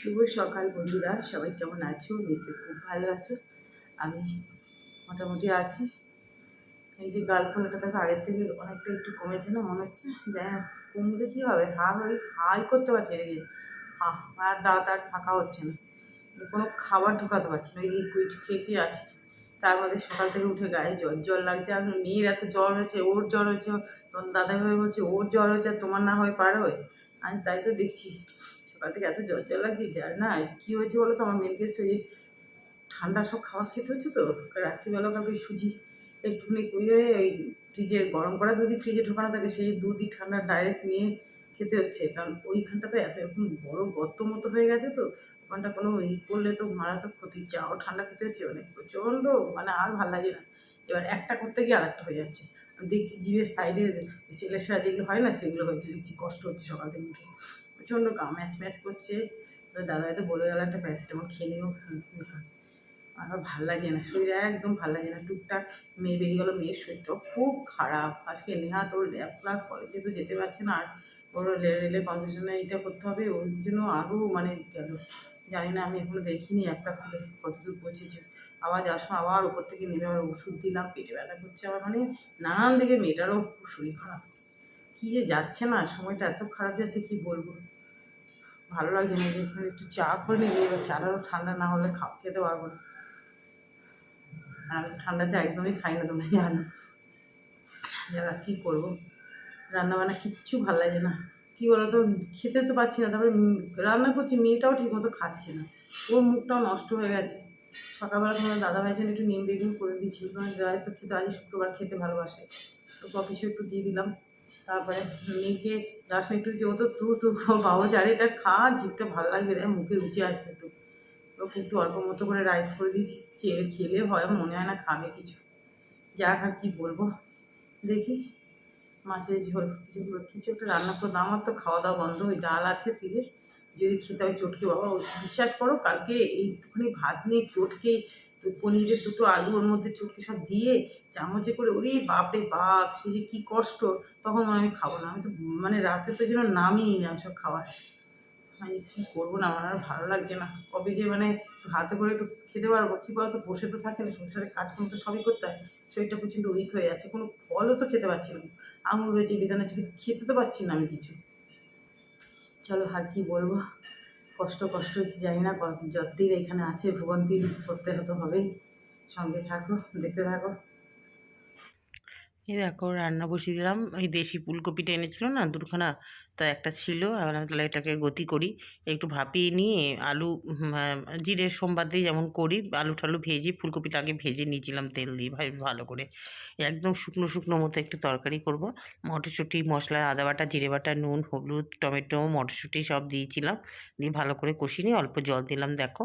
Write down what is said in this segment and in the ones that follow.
শুভ সকাল বন্ধুরা, সবাই কেমন আছো? নিশ্চয়ই খুব ভালো আছো। আমি মোটামুটি আছি। এই যে গাল ফোলাটা দেখো, আগের থেকে অনেকটা একটু কমেছে না মনে হচ্ছে? যাই হোক, কমলে কী হবে? হা হয়ে হাই করতে পারছি এদিকে হা, আর দাঁত আর ফাঁকা হচ্ছে না। কোনো খাবার ঢোকাতে পারছি না ওই লিকুইড খেয়ে খেয়ে আছি। তার মধ্যে সকাল থেকে উঠে গায়ে জ্বর জ্বর লাগছে। আর মেয়ের এত জ্বর হয়েছে, ওর জ্বর হয়েছে, তখন দাদাভাই বলছে, ওর জ্বর হয়েছে আর তোমার না হয় পার হয়? আমি তাই তো দেখছি। সকাল থেকে এত জ্বর জ্বর লাগছে যার না কী হয়েছে বলো তো? আমার মেন কেস ওই ঠান্ডা সব খাবার খেতে হচ্ছে তো? রাত্রিবেলা কাউকে সুজি একটুখানি কুইয়ে ওই ফ্রিজে গরম করা দুধই ফ্রিজে ঢোকানো থাকে সেই দুধই ঠান্ডা ডাইরেক্ট নিয়ে খেতে হচ্ছে। কারণ ওইখানটা তো এত এরকম বড় গর্ত মতো হয়ে গেছে তো? ওখানটা কোনো ই করলে তো মারাত্মক ক্ষতি। চাও ঠান্ডা খেতে হচ্ছে মানে প্রচণ্ড মানে আর ভালো লাগে না। এবার একটা করতে গিয়ে আর একটা হয়ে যাচ্ছে। দেখছি জিভের সাইডে সেলের সাথে যেগুলো হয় না, সেগুলো হয়েছে। দেখছি কষ্ট হচ্ছে সকাল থেকে উঠে। প্রচণ্ড গা ম্যাচ ম্যাচ করছে। তো দাদাই তো বলে গেল, একটা প্যারাসিটামল খেয়ে নিও। আমার ভালো লাগে না, শরীর একদম ভালো লাগে না। টুকটাক মেয়ে বেরিয়ে গেলো, মেয়ের শরীরটাও খুব খারাপ। আজকে নেহা তোর ল্যাব ক্লাস কলেজে তো যেতে পারছে না, আর ওর রেলের কনসেশনে এটা করতে হবে। ওই জন্য আরও মানে গেল। জানি না, আমি এখনও দেখিনি একটা খুলে কতদূর পৌঁছেছে। আবার যাওয়ার সময় আবার ওপর থেকে নেমে আবার ওষুধ দিলাম, পেটে ব্যথা করছে আবার। মানে নানান দিকে মেয়েটারও শরীর খারাপ। কী যে যাচ্ছে না, সময়টা এত খারাপ যাচ্ছে, কি বলব? ভালো লাগছে না, যে একটু চা করে নিলে এবার চাটারও ঠান্ডা না হলে খাও, খেতে পারব না। আমি ঠান্ডা চা একদমই খাই না, তোমরা জানো। যারা কী করব, রান্নাবান্না কিচ্ছু ভালো লাগে না। কী বলো তো খেতে তো পাচ্ছি না, তারপরে রান্না করছি, মেয়েটাও ঠিক মতো খাচ্ছে না। ওর মুখটাও নষ্ট হয়ে গেছে। সকালবেলা তোমার দাদা জন্য একটু নিম বেগুন করে দিয়েছি। কারণ যাই তো খেতে, আজ শুক্রবার খেতে ভালোবাসে। তো কফিসে একটু দিয়ে দিলাম। তারপরে মেয়েকে যার একটু দিচ্ছি, ও তো তু তু বাবু যার এটা খা জিভটা ভালো লাগবে রে মুখে রুচি আসবে একটু। ওকে একটু অল্প মতো করে রাইস করে দিয়েছি খেয়ে খেলে হয় মনে হয় না খাবে কিছু। যাক আর কী বলব দেখি মাছের ঝোল কিছু কিছু একটা রান্না করব আমার তো খাওয়া দাওয়া বন্ধ ওই ডাল আছে ফ্রিজে যদি খেতে হয় চটকে বাবা বিশ্বাস করো কালকে এইটুখানি ভাত নিয়ে চটকে পনিরের দুটো আলু ওর মধ্যে চটকে সব দিয়ে চামচে করে, ওরে বাপরে বাপ, সে যে কী কষ্ট, তখন মনে আমি খাব না। আমি তো মানে রাতে তো যেন নামিই না সব খাবার। আমি কী করব না, আমার আর ভালো লাগছে না। কবে যে মানে হাতে করে একটু খেতে পারব, কী বলতো, বসে তো থাকে না সংসারের কাজকর্ম তো সবই করতে হয়। শরীরটা প্রচণ্ড উইক হয়ে যাচ্ছে, কোনো ফলও তো খেতে পারছি না। আঙুর রয়েছে, বেদানা আছে, কিন্তু খেতে তো পারছি না আমি কিছু। চলো আর কি বলব? কষ্ট কষ্ট জানি না যতদিন এখানে আছে, ভুবন্তি করতে হতো হবে। সঙ্গে থাকো, দেখতে থাকো। এই দেখো, রান্না বসিয়ে দিলাম। এই দেশি ফুলকপিটা এনেছিল না দুখানা তা একটা ছিল আর আমি তাহলে এটাকে গতি করি। একটু ভাপিয়ে নিয়ে আলু জিরে, সোমবার দিয়ে যেমন করি, আলু টালু ভেজে, ফুলকপিটা আগে ভেজে নিয়েছিলাম তেল দিয়ে, ভাই ভালো করে। একদম শুকনো শুকনো মতো একটু তরকারি করব। মটরশুঁটি, মশলা, আদা বাটা, জিরে বাটা, নুন, হলুদ, টমেটো, মটরশুঁটি সব দিয়েছিলাম। দিয়ে ভালো করে কষিয়ে নিয়ে অল্প জল দিলাম, দেখো।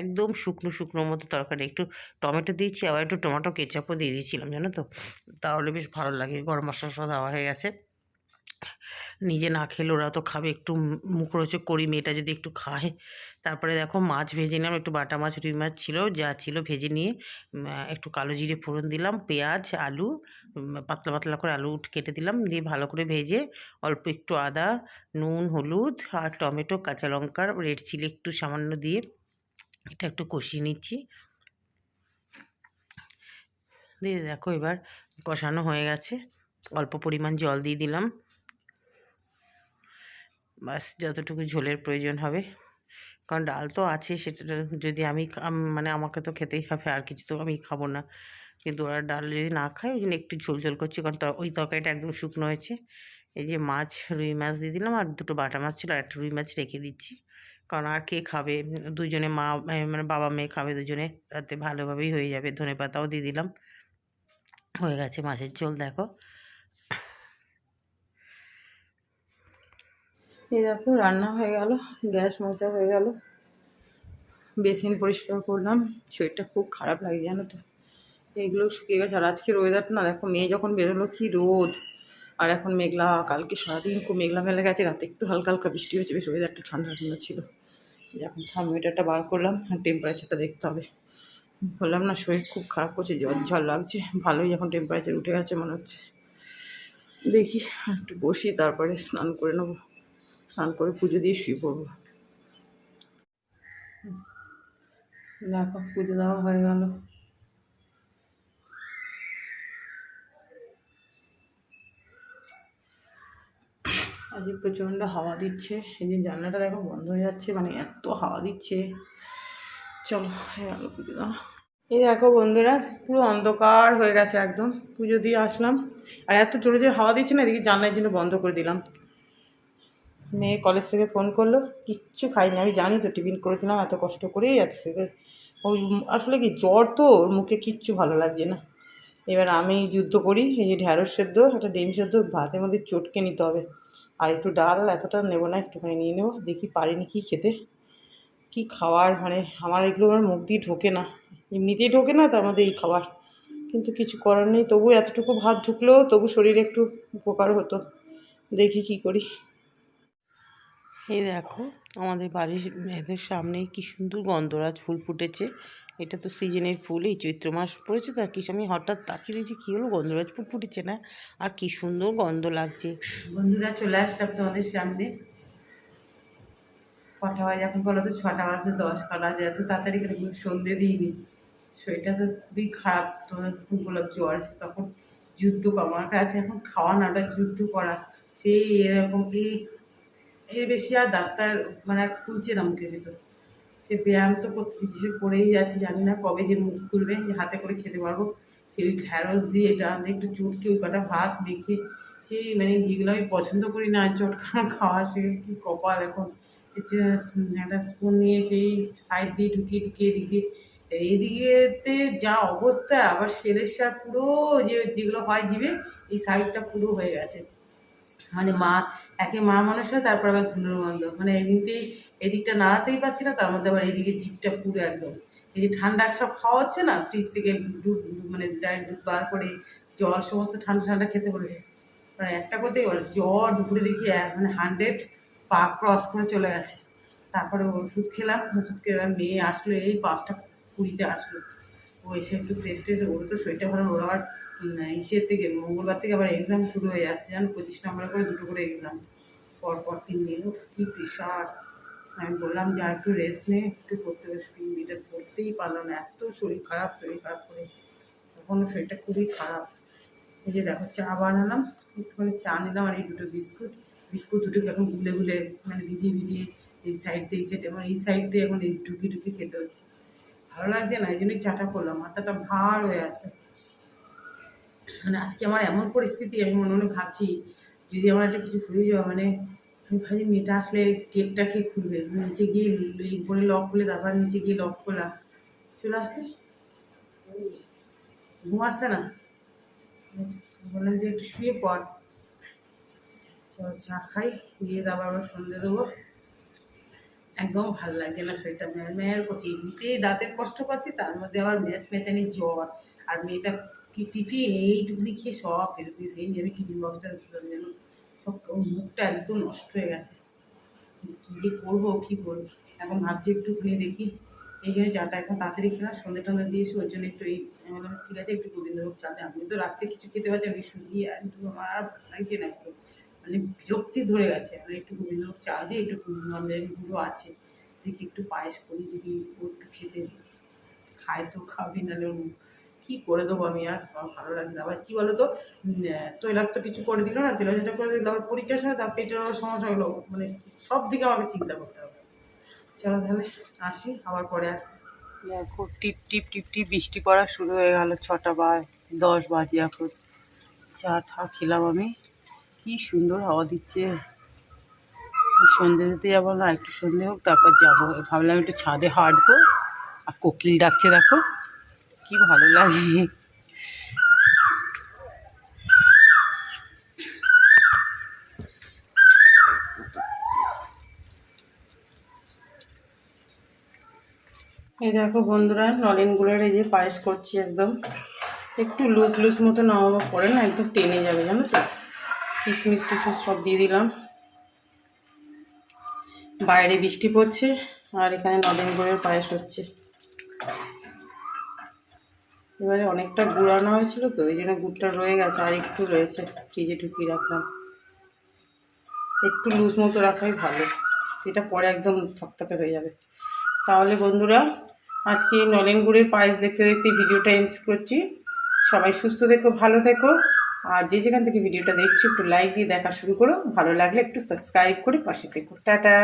একদম শুকনো শুকনো মতো তরকারি, একটু টমেটো দিয়েছি, আবার একটু টমেটো কেচাপও দিয়ে দিয়েছিলাম, জানো তো? তাহলে বেশ ভালো লাগে, গরম মশলা সব দেওয়া হয়ে গেছে। নিজে না খেলে ওরা তো খাবে। একটু মুখরোচক করি, মেয়েটা যদি একটু খায়। তারপরে দেখো মাছ ভেজে নিলাম, একটু বাটা মাছ, রুই মাছ ছিল, যা ছিল ভেজে নিয়ে একটু কালো জিরে ফোড়ন দিলাম, পেঁয়াজ, আলু পাতলা পাতলা করে আলু কেটে দিলাম, দিয়ে ভালো করে ভেজে অল্প একটু আদা, নুন, হলুদ আর টমেটো, কাঁচা লঙ্কা রেড চিলি একটু সামান্য দিয়ে এটা একটু কষিয়ে নিচ্ছি। দিয়ে দেখো এবার কষানো হয়ে গেছে। অল্প পরিমাণ জল দিয়ে দিলাম। বাস যতটুকু ঝোলের প্রয়োজন হবে। কারণ ডাল তো আছে, সেটা যদি আমি মানে আমাকে তো খেতেই হবে, আর কিছু তো আমি খাব না। কিন্তু ওরা ডাল যদি না খায়, ওই জন্য একটু ঝোল ঝোল করছি, কারণ ওই তরকারিটা একদম শুকনো হয়েছে। এই যে মাছ, রুই মাছ দিয়ে দিলাম, আর দুটো বাটা মাছ ছিল, আর একটা রুই মাছ রেখে দিচ্ছি। কারণ আর কে খাবে? দুজনে মা মানে বাবা মেয়ে খাবে দুজনে রাতে ভালোভাবেই হয়ে যাবে। ধনে পাতাও দিয়ে দিলাম। হয়ে গেছে মাছের ঝোল, দেখো। এই দেখো, রান্না হয়ে গেল, গ্যাস মোচা হয়ে গেল। বেসিন পরিষ্কার করলাম, শরীরটা খুব খারাপ লাগে, জানো তো। এগুলো শুকিয়ে গেছে, আর আজকের ওয়েদারটা না, দেখো, মেয়ে যখন বেরোলো কি রোদ। আর এখন মেঘলা, কালকে সারাদিন খুব মেঘলা মেলা গেছে, রাতে একটু হালকা হালকা বৃষ্টি হয়েছে, বেশ ওয়েদারটা ঠান্ডা ঠান্ডা ছিল। যখন থার্মোমিটারটা বার করলাম, আর টেম্পারেচারটা দেখতে হবে। বললাম, না, শরীর খুব খারাপ করছে, জ্বর ঝড় লাগছে। ভালোই এখন টেম্পারেচার উঠে গেছে মনে হচ্ছে। দেখি একটু বসি তারপরে স্নান করে নেব। স্নান করে পুজো দিয়ে শুয়ে পড়ব। দেখো, পুজো দেওয়া হয়ে গেল। আজকে প্রচণ্ড হাওয়া দিচ্ছে। এই যে জানলাটা দেখো বন্ধ হয়ে যাচ্ছে মানে এত হাওয়া দিচ্ছে। চলো, হয়ে গেল পুজো দেওয়া। এই দেখো বন্ধুরা, পুরো অন্ধকার হয়ে গেছে একদম। পুজো দিয়ে আসলাম। আর এত জোরে জোরে হাওয়া দিচ্ছে না, এদিকে জানলার জন্য বন্ধ করে দিলাম। মেয়ে কলেজ থেকে ফোন করল, কিচ্ছু খাইনি। আমি জানি তো, টিফিন করে দিলাম, এত কষ্ট করে এত শুয়ে ওই আসলে কি জ্বর তো, ওর মুখে কিচ্ছু ভালো লাগছে না। এবার আমি যুদ্ধ করি, এই যে ঢ্যাঁড়স সেদ্ধ, একটা ডিম সেদ্ধ, ভাতের মধ্যে চটকে নিতে হবে। আর একটু ডাল, এতটা নেব না, একটুখানি নিয়ে নেব, দেখি পারিনি কি খেতে। কি খাওয়ার মানে আমার এগুলো আমার মুখ দিয়ে ঢোকে না। এমনিতেই ঢোকে না, তার মধ্যে এই খাবার। কিন্তু কিছু করার নেই, তবু এতটুকু ভাত ঢুকলেও তবু শরীরে একটু উপকার হতো। দেখি কি করি। এই দেখো, আমাদের বাড়ির মেয়েদের সামনে কি সুন্দর গন্ধরাজ ফুল ফুটেছে। এটা তো সিজনের ফুল, এই চৈত্র মাস পড়েছে তো, আর কি আমি হঠাৎ তাকিয়ে দিয়েছি কী হলো, গন্ধরাজ ফুল ফুটেছে না? আর কি সুন্দর গন্ধ লাগছে। বন্ধুরা, চলে আসলাম তোমাদের সামনে। কটা বাজে এখন বলো তো, ছটা বাজে, দশ বাজে, এত তাড়াতাড়ি করে সন্ধে দিইনি। শরীরটা তো খুবই খারাপ, তোমার বললাম জ্বর আছে, তখন যুদ্ধ আমার কাছে এখন খাওয়া নাটা যুদ্ধ করা। সেই এরকম এই এর বেশি আর ডাক্তার মানে আর খুলছে না মুখের ভিতর। সে ব্যায়াম তো সে করেই যাচ্ছে, জানি না কবে যে মুখ খুলবে, যে হাতে করে খেতে পারব। সেই ঢ্যাঁড়স দিয়ে এটা আমি একটু চটকে, ওই কটা ভাত মেখে সেই মানে যেগুলো আমি পছন্দ করি না চটকানো খাওয়া সে কি কপাল এখন। একটা স্পুন নিয়ে সেই সাইড দিয়ে ঢুকিয়ে ঢুকিয়ে এদিকে এদিকেতে যা অবস্থা, আবার সেরের সার পুরো যে যেগুলো হয় জিভে, এই সাইডটা পুরো হয়ে গেছে। মানে মা, একে মা মানুষ হয়, তারপর আবার ধনুর্গন্ধ মানে এদিকেই এদিকটা নাড়াতেই পারছি না, তার মধ্যে আবার এদিকে জিপটা পুরো একদম। এই যে ঠান্ডা সব খাওয়া হচ্ছে না ফ্রিজ থেকে দুধ মানে ডাইরেক্ট দুধ বার করে জল সমস্ত ঠান্ডা ঠান্ডা খেতে বলেছে। মানে একটা করতেই বলে জ্বর দুপুরে দেখি মানে হান্ড্রেড পা ক্রস করে চলে গেছে। তারপরে ওষুধ খেলাম ওষুধ খেলাম মেয়ে আসলো, এই পাঁচটা কুড়িতে আসলো। ও এসে একটু ফ্রেশ ট্রেশ ওর তো শরীরটা ভালো ওর আবার ইসের থেকে, মঙ্গলবার থেকে আবার এক্সাম শুরু হয়ে যাচ্ছে, জানো, পঁচিশ নম্বর করে দুটো করে এক্সাম পর পর তিন দিন কী প্রেশার আমি বললাম যে, আর একটু রেস্ট নে, একটু করতে বসবি এটা করতেই পারল না, এত শরীর খারাপ শরীর খারাপ করে। তখনও শরীরটা খুবই খারাপ। এই যে দেখো, চা বানালাম, একটুখানি চা নিলাম আর এই দুটো বিস্কুট। বিস্কুট দুটোকে এখন গুলে গুলে মানে ভিজিয়ে ভিজিয়ে এই সাইড দিয়ে, এই সাইড এবং এই সাইড দিয়ে এখন এই ঢুকি ঢুকি খেতে হচ্ছে। ভালো লাগছে না, এই জন্যই চাটা করলাম, মাথাটা ভার হয়ে আছে। মানে আজকে আমার এমন পরিস্থিতি, আমি মনে মনে ভাবছি, যদি আমার একটা কিছু হয়ে যাওয়া মানে আমি ভাবছি মেয়েটা আসলে গেটটা কে খুলবে? নিচে গিয়ে এই করে লক খুলে তারপর নিচে গিয়ে লক খোলা চলে আসলে? ঘুম আসছে না? বললাম যে একটু শুয়ে পড়। চল চা খাই দিয়ে তারপর আবার সন্ধে দেবো। একদম ভালো লাগছে না শরীরটা, ম্যার ম্যার করছে। এমনিতেই দাঁতের কষ্ট পাচ্ছি, তার মধ্যে আবার ম্যাচ ম্যাচানি জ্বর। আর মেয়েটা কি টিফিন? এইটুকুনি খেয়ে সব ফেরত দিয়েছে এই আমি টিফিন বক্সটা যেন সব মুখটা একদম নষ্ট হয়ে গেছে। কী যে করব, কী করব? এখন ভাবছি একটু একটুখানি দেখি। এই জন্য চাটা এখন তাড়াতাড়ি খেলাম, সন্ধ্যে টন্ধে দিয়েছি ওর জন্য একটু এই বললাম, ঠিক আছে, একটু গোবিন্দভোগ চাতে আপনি তো রাত্রে কিছু খেতে পারছেন আমি আর একটু আমার আর লাগছে না একটু। মানে বিরক্তি ধরে গেছে। মানে একটু গোবিন্দভোগ চাল দিয়ে একটু নন্দের গুঁড়ো আছে। দেখি একটু পায়েস করি, যদি ও একটু খেতে খায় তো খাবি, নাহলে কী করে দেবো আমি আর? ভালো লাগছে না। আবার কী বলো তো তৈলাক্ত কিছু করে দিল না? তেলাজাটা করে দিল আবার পরীক্ষার সময় তার পেটের সমস্যা হলো। মানে সব দিকে আমাকে চিন্তা করতে হবে। চলো তাহলে আসি, আবার পরে আসি। দেখো, টিপ টিপ টিপ টিপ, বৃষ্টি পড়া শুরু হয়ে গেল ছটা বা দশ বাজে এখন। চা ঠা খেলাম আমি। কি সুন্দর হাওয়া দিচ্ছে। সন্ধে দিতে যাব না, একটু সন্ধে হোক, তারপর যাব। ভাবলাম একটু ছাদে হাঁটবো। আর কোকিল ডাকছে দেখো। কি ভালো লাগে। এই দেখো বন্ধুরা, নলেন গুড়ের এই যে পায়েস করছি একদম। একটু লুজ লুজ মতো নামাবার পরে না একদম টেনে যাবে, জানো তো? কিশমিশ টিশমিশ সব দিয়ে দিলাম। বাইরে বৃষ্টি পড়ছে, আর এখানে নলেন গুড়ের পায়েস হচ্ছে। এবারে অনেকটা গুড় আনা হয়েছিল তো, এই জন্য গুড়টা রয়ে গেছে, আর একটু রয়েছে, ফ্রিজে ঢুকিয়ে রাখলাম। একটু লুজ মতো রাখাই ভালো, এটা পরে একদম থকথকে হয়ে যাবে। তাহলে বন্ধুরা, আজকে নলেন গুড়ের পায়েস দেখতে দেখতে ভিডিওটা এন্ড করছি। সবাই সুস্থ থেকো, ভালো থেকো, আর যে যেখান থেকে ভিডিওটা দেখছ, একটু লাইক দিয়ে দেখা শুরু করো। ভালো লাগলে একটু সাবস্ক্রাইব করে পাশে থেকো। টাটা!